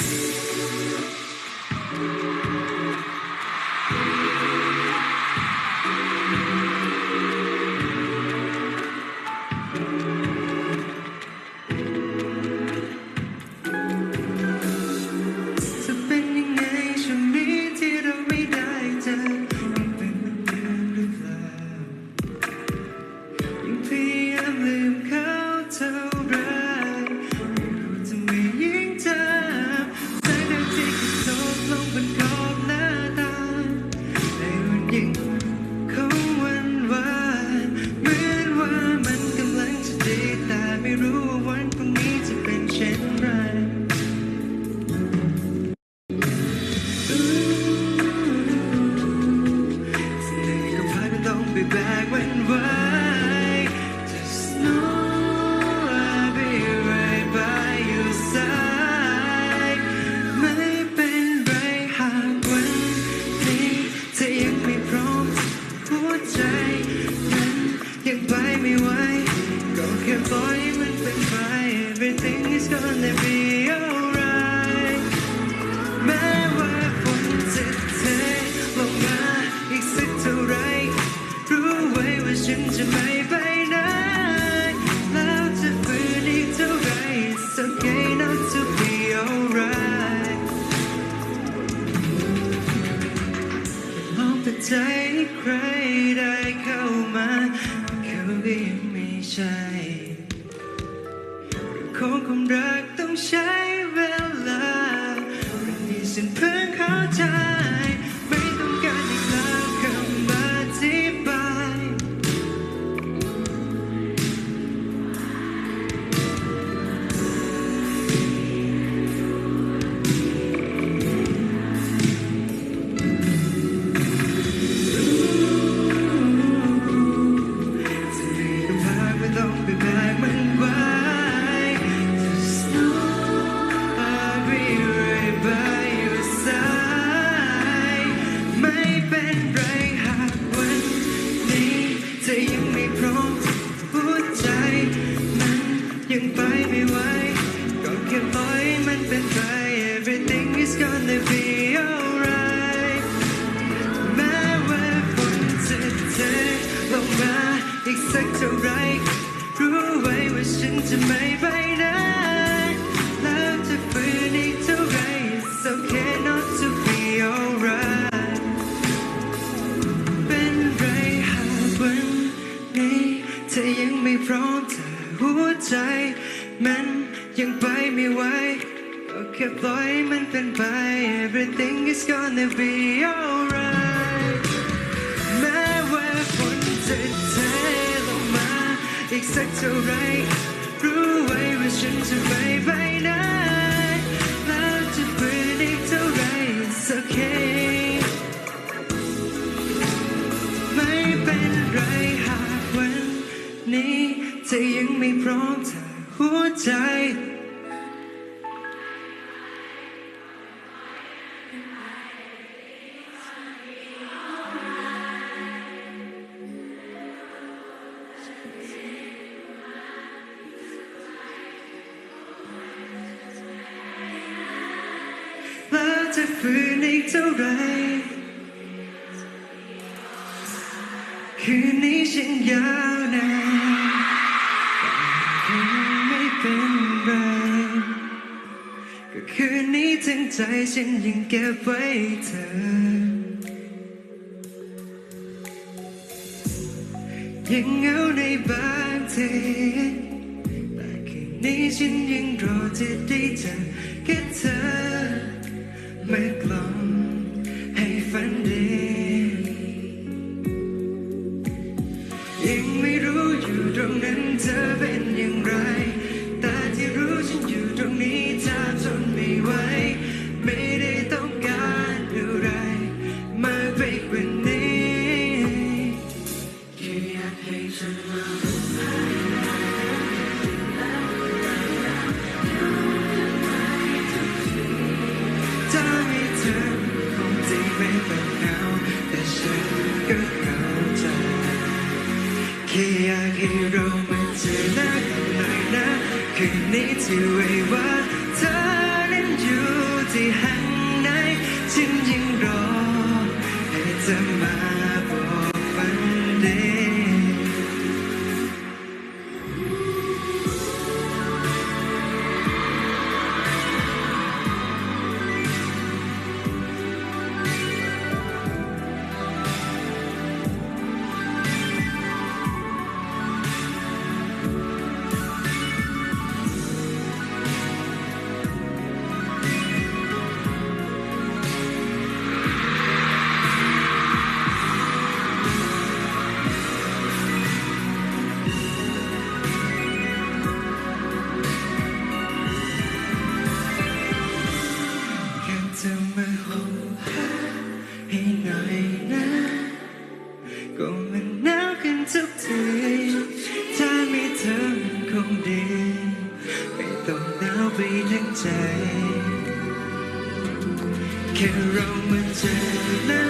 จาไม่ ใจให้ใครได้เข้ามาเขาก็ยังไม่ใช่ของความรักต้องใช้เวลาเรื่องนี้ฉันเพิ่งเข้าใจ gonna be alright แม้ว่าฝนจะเทลงมาอีกสักเท่าไรรู้ไว้ว่าฉันจะไม่ไปไหนแล้วจะฝืนอีกเท่าไร It's okay not to be alright เป็นไรหากวันนี้เธอยังไม่พร้อมแต่หัวใจ มันยังไปไม่ไหว ก็แค่ปล่อยมันเป็นไป Everything is gonna be alright แม้ว่าฝนจะเทลงมา อีกสักเท่าไร รู้ไว้ว่าฉันจะไม่ไปไหนแล้วจะฝืนอีกเท่าไร It's okay ไม่เป็นไรหากวันนี้เธอยังไม่พร้อมแต่หัวใจ ฝืนอีกเท่าไรคืนนี้ฉันยาวนานคงไม่เป็นไรก็คืนนี้ทั้งใจฉันยังเก็บไว้เธอ ยังเหงาในบางทีแต่คืนนี้ฉันยังรอจะได้เจอแค่เธอ เมื่อกล่อมให้ฝันดียังไม่รู้อยู่ตรงนั้นเธอเป็นอย่างไร แต่ที่รู้ฉันอยู่ตรงนี้เธอทนไม่ไหวไม่ได้ต้องการอะไรมากไปกว่านี้แค่อยากให้ฉันมา นี้ที่ไว้ว่าเธอนั้นอยู่ที่แห่งไหนฉันยังรอให้เธอ ซื้อถ้ามีเธอคงดี ไม่ต้องหนาไปทั้งใจ แค่เรามาเจอหน้า